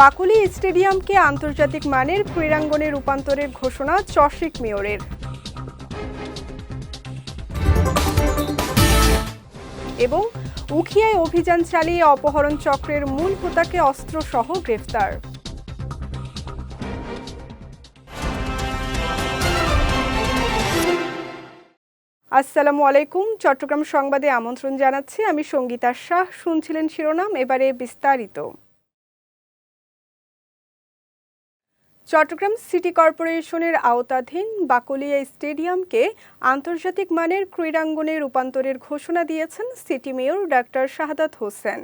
বাকুলি স্টেডিয়ামকে আন্তর্জাতিক মানের ক্রীড়াঙ্গনে রূপান্তরের ঘোষণা চশিক মেয়রের। এবং উখিয়ায় অভিযান চালিয়ে অপহরণ চক্রের মূল হোতাকে অস্ত্রসহ গ্রেফতার। আসসালামু আলাইকুম। চট্টগ্রাম সংবাদে আমন্ত্রণ জানাচ্ছি। আমি সঙ্গীতা শাহ। শুনছিলেন শিরোনাম, এবারে বিস্তারিত। চট্টগ্রাম সিটি কর্পোরেশনের আওতাধীন বাকলিয়া স্টেডিয়ামকে আন্তর্জাতিক মানের ক্রীড়াঙ্গনে রূপান্তরের ঘোষণা দিয়েছেন city mayor doctor Shahadat Hossain.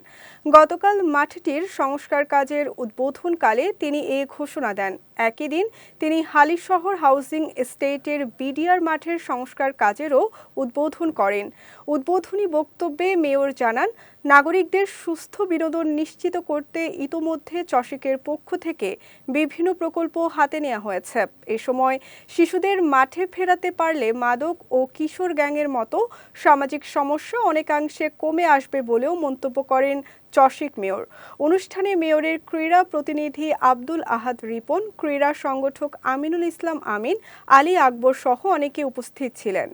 গতকাল মাঠটির সংস্কার কাজের উদ্বোধনকালে তিনি এ ঘোষণা দেন। একই দিন তিনি হালিশহর হাউজিং এস্টেটের বিডিআর মাঠের সংস্কার কাজেরও উদ্বোধন করেন। উদ্বোধনী বক্তব্যে মেয়র জানান নাগরিকদের সুস্থ বিনোদন নিশ্চিত করতে ইতোমধ্যে চশিকের পক্ষ থেকে বিভিন্ন প্রকল্প হাতে নেওয়া হয়েছে। এ সময় শিশুদের মাঠে ফেরাতে পারলে মাদক ও কিশোর গ্যাংয়ের মতো সামাজিক সমস্যা অনেকাংশে কমে আসবে বলেও মন্তব্য করেন চশিক মেয়র। অনুষ্ঠানে মেয়রের ক্রীড়া প্রতিনিধি আব্দুল আহাদ রিপন, ক্রীড়া সংগঠক আমিনুল ইসলাম আমিন, আলী আকবর সহ অনেকে উপস্থিত ছিলেন।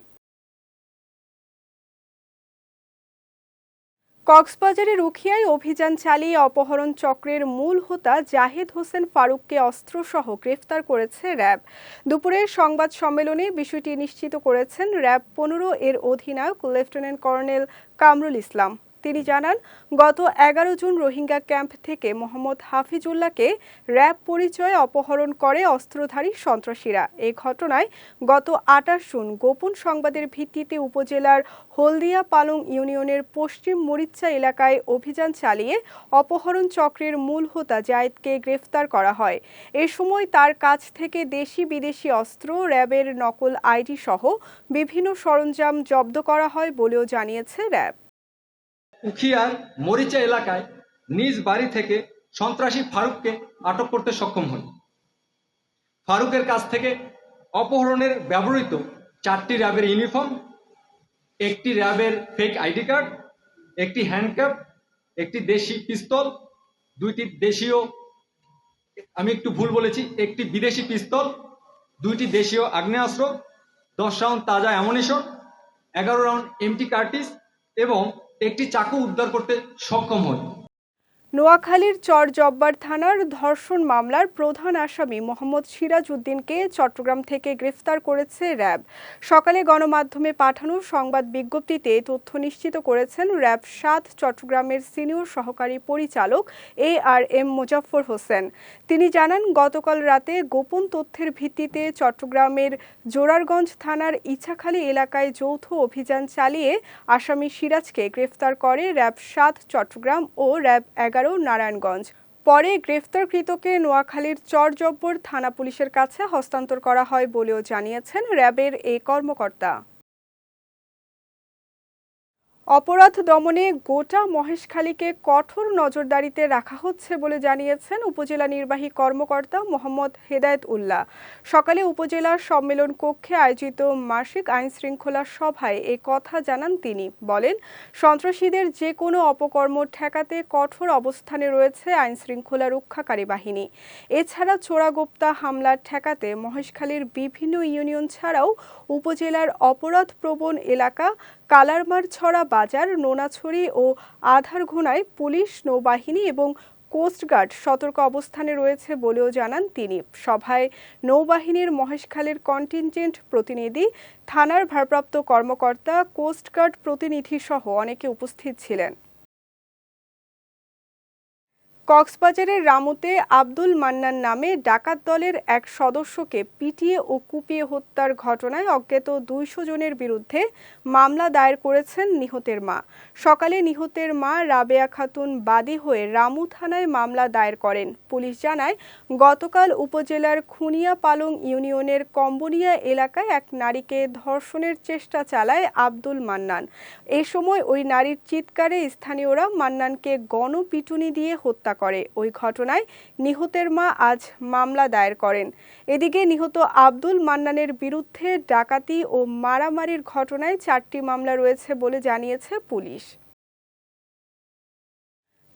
কক্সবাজারের রুখিয়ায় অভিযান চালিয়ে অপহরণ চক্রের মূল হোতা জাহিদ হোসেন ফারুককে অস্ত্রসহ গ্রেফতার করেছে র্যাব। দুপুরের সংবাদ সম্মেলনে বিষয়টি নিশ্চিত করেছেন র্যাব পনেরো এর অধিনায়ক লেফটেন্যান্ট কর্নেল কামরুল ইসলাম। তিনি জানান, গত এগারো জুন রোহিঙ্গা ক্যাম্প থেকে মোহাম্মদ হাফিজুল্লাহকে র্যাব পরিচয়ে অপহরণ করে অস্ত্রধারী সন্ত্রাসীরা। এ ঘটনায় গত আটাশ জুন গোপন সংবাদের ভিত্তিতে উপজেলার হলদিয়া পালং ইউনিয়নের পশ্চিম মরিচ্চা এলাকায় অভিযান চালিয়ে অপহরণ চক্রের মূল হোতা জায়েদকে গ্রেফতার করা হয়। এ সময় তার কাছ থেকে দেশি বিদেশি অস্ত্র, র্যাবের নকল আইডি সহ বিভিন্ন সরঞ্জাম জব্দ করা হয় বলেও জানিয়েছে র্যাব। উখিয়ার মরিচা এলাকায় নিজ বাড়ি থেকে সন্ত্রাসী ফারুককে আটক করতে সক্ষম হন। ফারুকের কাছ থেকে অপহরণের ব্যবহৃত চারটি র্যাবের ইউনিফর্ম, একটি র্যাবের ফেক আইডি কার্ড, একটি হ্যান্ডক্যাপ একটি দেশি পিস্তল, দুইটি দেশীয়, আমি একটু ভুল বলেছি, একটি বিদেশি পিস্তল, দুইটি দেশীয় আগ্নেয়াস্ত্র, দশ রাউন্ড তাজা অ্যামুনিশন, এগারো রাউন্ড এমটি কার্টিস এবং একটি চাকু উদ্ধার করতে সক্ষম হয়। নোয়াখালীর চর জব্বার থানার ধর্ষণ মামলার প্রধান আসামি মোহাম্মদ সিরাজ উদ্দিনকে চট্টগ্রাম থেকে গ্রেফতার করেছে র্যাব। সকালে গণমাধ্যমে পাঠানো সংবাদ বিজ্ঞপ্তিতে তথ্য নিশ্চিত করেছেন র্যাব সাত চট্টগ্রামের সিনিয়র সহকারী পরিচালক A R M Muzaffar Hossain. তিনি জানান, গতকাল রাতে গোপন তথ্যের ভিত্তিতে চট্টগ্রামের জোরারগঞ্জ থানার ইছাখালী এলাকায় যৌথ অভিযান চালিয়ে আসামি সিরাজকে গ্রেফতার করে র্যাব সাত চট্টগ্রাম ও র্যাব এগারো নারায়ণগঞ্জ। পরে গ্রেফতারকৃতকে নোয়াখালীর চরজব্বর থানা পুলিশের কাছে হস্তান্তর করা হয় বলেও জানিয়েছেন র্যাবের এই কর্মকর্তা। অপরাধ দমনে গোটা মহেশখালীকে কঠোর নজরদারিতে রাখা হচ্ছে বলে জানিয়েছেন উপজেলা নির্বাহী কর্মকর্তা মোহাম্মদ হেদায়েত উল্লাহ। সকালে উপজেলা সম্মেলন কক্ষে আয়োজিত মাসিক আইন শৃঙ্খলা সভায় এ কথা জানান তিনি। বলেন, সন্ত্রাসীদের যে কোনো অপকর্ম ঠেকাতে কঠোর অবস্থানে রয়েছে আইন শৃঙ্খলা রক্ষাকারী বাহিনী। এছাড়া চোরাগোপ্তা হামলা ঠেকাতে মহেশখালীর বিভিন্ন ইউনিয়ন ছাড়াও উপজেলার অপরাধপ্রবণ এলাকা কালারমার ছড়া বাজার, নোনাছড়ি ও আধারঘোনায় পুলিশ, নৌবাহিনী এবং কোস্টগার্ড সতর্ক অবস্থানে রয়েছে বলেও জানান তিনি। সভায় নৌবাহিনীর মহেশখালের কন্টিনজেন্ট প্রতিনিধি, থানার ভারপ্রাপ্ত কর্মকর্তা কোস্টগার্ড প্রতিনিধিসহ অনেকে উপস্থিত ছিলেন। কক্সবাজারের রামুতে আব্দুল মান্নান নামে ডাকাত দলের এক সদস্যকে পিটিয়ে ও কুপিয়ে হত্যার ঘটনায় অজ্ঞাত দুইশো জনের বিরুদ্ধে মামলা দায়ের করেছেন নিহতের মা। সকালে নিহতের মা রাবেয়া খাতুন বাদী হয়ে রামু থানায় মামলা দায়ের করেন। পুলিশ জানায়, গতকাল উপজেলার খুনিয়া পালং ইউনিয়নের কম্বোনিয়া এলাকায় এক নারীকে ধর্ষণের চেষ্টা চালায় আব্দুল মান্নান। এ সময় ওই নারীর চিৎকারে স্থানীয়রা মান্নানকে গণপিটুনি দিয়ে হত্যা করে। ওই ঘটনায় নিহতের মা আজ মামলা দায়ের করেন। এদিকে নিহত আব্দুল মান্নানের বিরুদ্ধে ডাকাতি ও মারামারির ঘটনায় চারটি মামলা রয়েছে বলে জানিয়েছে পুলিশ।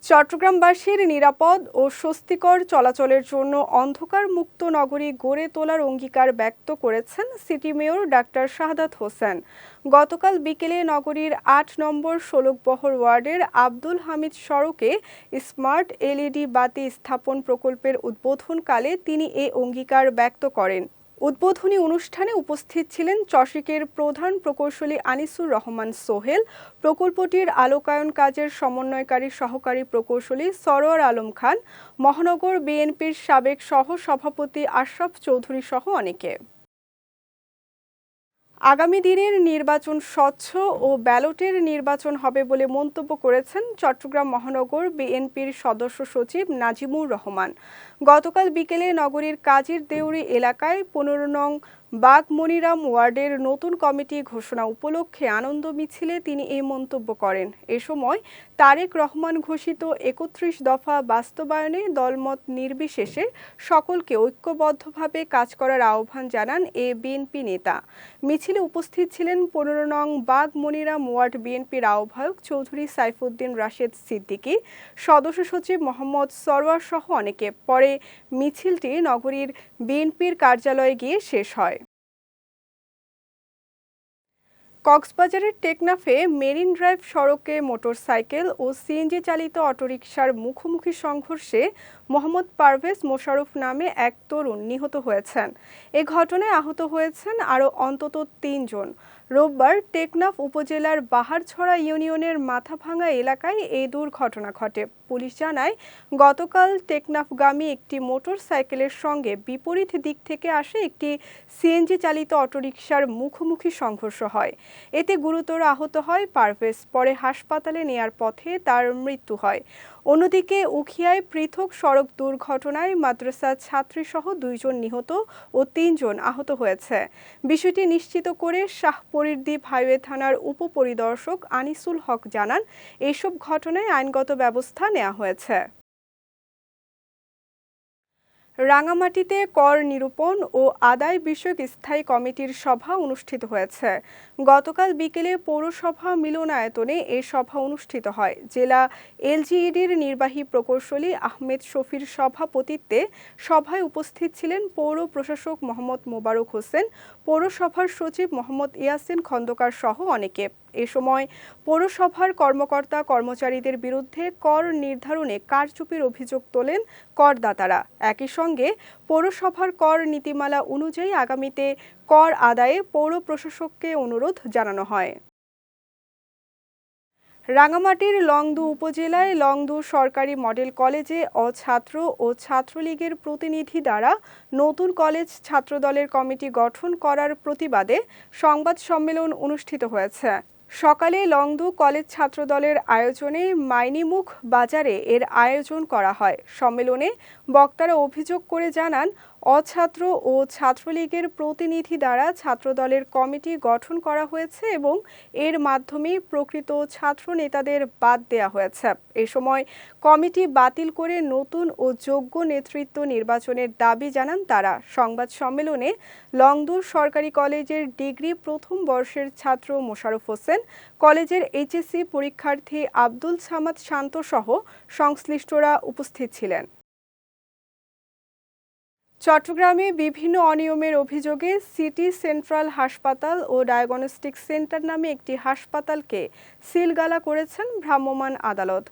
চট্টগ্রামবাসীর নিরাপদ ও স্বস্তিকর চলাচলের জন্য অন্ধকার মুক্ত নগরী গড়ে তোলার অঙ্গীকার ব্যক্ত করেছেন city mayor doctor Shahadat Hossain. গতকাল বিকেলে নগরীর আট নম্বর ষোলকবহর ওয়ার্ডের আব্দুল হামিদ সড়কে স্মার্ট এলইডি বাতি স্থাপন প্রকল্পের উদ্বোধনকালে তিনি এ অঙ্গীকার ব্যক্ত করেন। উদ্বোধনী অনুষ্ঠানে উপস্থিত ছিলেন চসিকের প্রধান প্রকৌশলী আনিসুর রহমান সোহেল, প্রকল্পটির আলোকায়ন কাজের সমন্বয়কারী সহকারী প্রকৌশলী সরোয়ার আলম খান, মহানগর বিএনপির সাবেক সহ সভাপতি আশরাফ চৌধুরী সহ অনেকে। আগামী দিনের নির্বাচন স্বচ্ছ ও ব্যালটের নির্বাচন হবে বলে মন্তব্য করেছেন চট্টগ্রাম মহানগর বিএনপির সদস্য সচিব নাজিমুর রহমান। গতকাল বিকেলে নগরীর কাজীর দেউরি এলাকায় পনেরো নং বাগমনিরাম ওয়ার্ডের নতুন কমিটি ঘোষণা উপলক্ষে আনন্দ মিছিলে তিনি এই মন্তব্য করেন। এ সময় তারেক রহমান ঘোষিত একত্রিশ দফা বাস্তবায়নে দলমত নির্বিশেষে সকলকে ঐক্যবদ্ধভাবে কাজ করার আহ্বান জানান এ বিএনপি নেতা। মিছিলে উপস্থিত ছিলেন পনেরো নং বাগমনিরাম ওয়ার্ড বিএনপির আহ্বায়ক চৌধুরী সাইফুদ্দিন রাশেদ সিদ্দিকী, সদস্য সচিব মোহাম্মদ সরওয়ার সহ অনেকে। পরে মিছিলটি নগরীর বিএনপির কার্যালয়ে গিয়ে শেষ হয়। কক্সবাজারের টেকনাফে মেরিন ড্রাইভ সড়কে মোটরসাইকেল ও সিএনজি চালিত অটোরিকশার মুখোমুখি সংঘর্ষে মোহাম্মদ পারভেজ মোশাররফ নামে এক তরুণ নিহত হয়েছেন। এ ঘটনায় আহত হয়েছেন আরও অন্তত তিনজন। রোববার টেকনাফ উপজেলার বাহারছড়া ইউনিয়নের মাথাভাঙ্গা এলাকায় এই দুর্ঘটনা ঘটে। পুলিশ জানায়, গতকাল টেকনাফগামী একটি মোটর সাইকেলের সঙ্গে বিপরীত দিক থেকে আসে একটি সিএনজি চালিত অটোরিকশার মুখোমুখি সংঘর্ষ হয়। এতে গুরুতর আহত হয়, পারভেজ পরে হাসপাতালে নেয়ার পথে তার মৃত্যু হয়। অন্যদিকে উখিয়ায় পৃথক সড়ক দুর্ঘটনায় মাদ্রাসা ছাত্রীসহ দুইজন নিহত ও তিনজন আহত হয়েছে। বিষয়টি নিশ্চিত করে শাহপরিরদ্বীপ হাইওয়ে থানার উপপরিদর্শক আনিসুল হক জানান, এসব ঘটনায় আইনগত ব্যবস্থা নেওয়া হয়েছে। রাঙামাটিতে কর নিরূপণ ও আদায় বিষয়ক স্থায়ী কমিটির সভা অনুষ্ঠিত হয়েছে। গতকাল বিকেলে পৌরসভা মিলনায়তনে এ সভা অনুষ্ঠিত হয়। জেলা এলজিইডির নির্বাহী প্রকৌশলী আহমেদ শফির সভাপতিত্বে সভায় উপস্থিত ছিলেন পৌর প্রশাসক মোহাম্মদ মোবারক হোসেন, পৌরসভার সচিব মোহাম্মদ ইয়াসিন খন্দকার সহ অনেকে। এ সময় পৌরসভার কর্মকর্তা কর্মচারীদের বিরুদ্ধে কর নির্ধারণে কারচুপির অভিযোগ তোলেন করদাতারা। একই সঙ্গে পৌরসভার কর নীতিমালা অনুযায়ী আগামীতে কর আদায়ে পৌর প্রশাসককে অনুরোধ জানানো হয়। রাঙামাটির লংদু উপজেলায় লংদু সরকারি মডেল কলেজে অছাত্র ও ছাত্রলীগের প্রতিনিধি দ্বারা নতুন কলেজ ছাত্রদলের কমিটি গঠন করার প্রতিবাদে সংবাদ সম্মেলন অনুষ্ঠিত হয়েছে। সকালে লংদু কলেজ ছাত্রদলের আয়োজনে মাইনিমুখ বাজারে এর আয়োজন করা হয়। সম্মেলনে বক্তারা অভিযোগ করে জানান অছাত্র ও ছাত্রলীগের প্রতিনিধি দ্বারা ছাত্রদলের কমিটি গঠন করা হয়েছে এবং এর মাধ্যমে প্রকৃত ছাত্র নেতাদের বাদ দেয়া হয়েছে। এ সময় কমিটি বাতিল করে নতুন ও যোগ্য নেতৃত্ব নির্বাচনের দাবি জানান তারা। সংবাদ সম্মেলনে লংদুর সরকারি কলেজের ডিগ্রি প্রথম বর্ষের ছাত্র মোশারফ হোসেন, কলেজের এইচএসসি পরীক্ষার্থী আব্দুল সামাদ শান্ত সহ সংশ্লিষ্টরা উপস্থিত ছিলেন। চট্টগ্রামে বিভিন্ন অনিয়মের অভিযোগে সিটি সেন্ট্রাল হাসপাতাল ও ডায়াগনস্টিক সেন্টার নামে একটি হাসপাতালকে সিলগালা করেছেন ভ্রাম্যমাণ আদালত।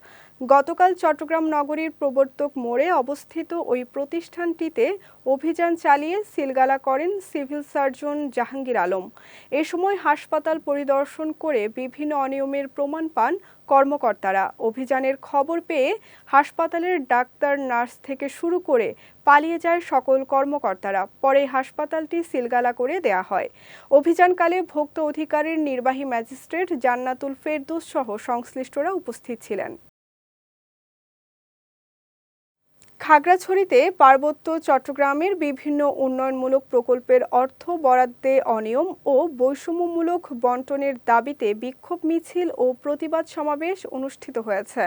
গতকাল চট্টগ্রাম নগরীর প্রবর্তক মোড়ে অবস্থিত ওই প্রতিষ্ঠানটিতে অভিযান চালিয়ে সিলগালা করেন সিভিল সার্জন জাহাঙ্গীর আলম। এ সময় হাসপাতাল পরিদর্শন করে বিভিন্ন অনিয়মের প্রমাণ পান কর্মকর্তারা। অভিযানের খবর পেয়ে হাসপাতালের ডাক্তার, নার্স থেকে শুরু করে পালিয়ে যায় সকল কর্মকর্তারা। পরে হাসপাতালটি সিলগালা করে দেয়া হয়। অভিযানকালে ভোক্তা অধিকারের নির্বাহী ম্যাজিস্ট্রেট জান্নাতুল ফেরদৌস সহ সংশ্লিষ্টরা উপস্থিত ছিলেন। খাগড়াছড়িতে পার্বত্য চট্টগ্রামের বিভিন্ন উন্নয়নমূলক প্রকল্পের অর্থ বরাদ্দে অনিয়ম ও বৈষম্যমূলক বন্টনের দাবিতে বিক্ষোভ মিছিল ও প্রতিবাদ সমাবেশ অনুষ্ঠিত হয়েছে।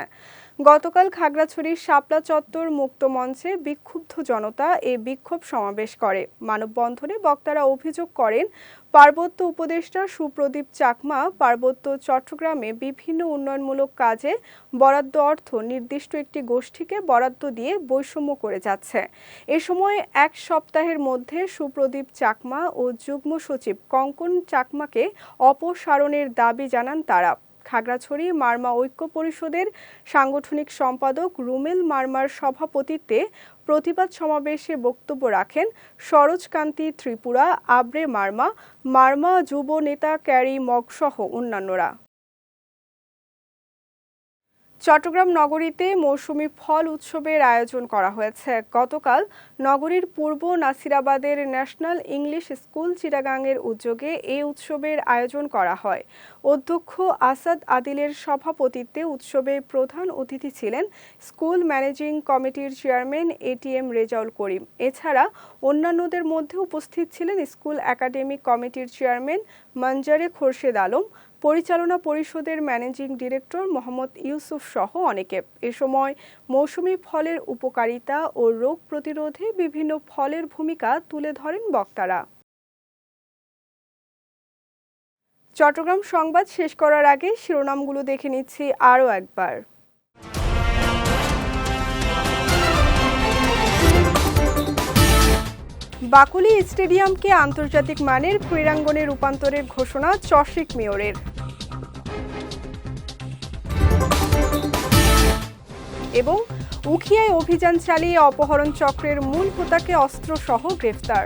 গতকাল খাগড়াছড়ির শাপলা চত্বর মুক্ত মঞ্চে বিক্ষুব্ধ জনতা এ বিক্ষোভ সমাবেশ করে। মানববন্ধনে বক্তারা অভিযোগ করেন পার্বত্য উপদেষ্টা সুপ্রদীপ চাকমা পার্বত্য চট্টগ্রামে বিভিন্ন উন্নয়নমূলক কাজে বরাদ্দ অর্থ নির্দিষ্ট একটি গোষ্ঠীকে বরাদ্দ দিয়ে বৈষম্য করে যাচ্ছে। এ সময় এক সপ্তাহের মধ্যে সুপ্রদীপ চাকমা ও যুগ্ম সচিব কঙ্কন চাকমাকে অপসারণের দাবি জানান তারা। খাগড়াছড়ি মারমা ঐক্য পরিষদের সাংগঠনিক সম্পাদক রুমেল মারমার সভাপতিত্বে প্রতিবাদ সমাবেশে বক্তব্য রাখেন সরোজকান্তি ত্রিপুরা, আব্রে মারমা মারমা যুব নেতা ক্যারি মগসহ অন্যান্যরা। চট্টগ্রাম নগরীতে মৌসুমি ফল উৎসবের আয়োজন করা হয়েছে। গতকাল নগরীর পূর্ব নাসিরাবাদের ন্যাশনাল ইংলিশ স্কুল চিটাগাংয়ের উদ্যোগে এই উৎসবের আয়োজন করা হয়। অধ্যক্ষ আসাদ আদিলের সভাপতিত্বে উৎসবে প্রধান অতিথি ছিলেন স্কুল ম্যানেজিং কমিটির চেয়ারম্যান এটিএম রেজাউল করিম। এছাড়া অন্যান্যদের মধ্যে উপস্থিত ছিলেন স্কুল একাডেমিক কমিটির চেয়ারম্যান মঞ্জারে খোরশেদ আলম পরিচালনা পরিষদের ম্যানেজিং ডিরেক্টর মোহাম্মদ ইউসুফ সহ অনেকে। এ সময় মৌসুমি ফলের উপকারিতা ও রোগ প্রতিরোধে বিভিন্ন ফলের ভূমিকা তুলে ধরেন বক্তারা। চট্টগ্রাম সংবাদ শেষ করার আগে শিরোনামগুলো দেখে নিচ্ছি আরও একবার। বাকুলি স্টেডিয়ামকে আন্তর্জাতিক মানের ক্রীড়াঙ্গনে রূপান্তরের ঘোষণা চশিক মেয়রের। এবং উখিয়ায় অভিযান চালিয়ে অপহরণ চক্রের মূল হোতাকে অস্ত্রসহ গ্রেফতার।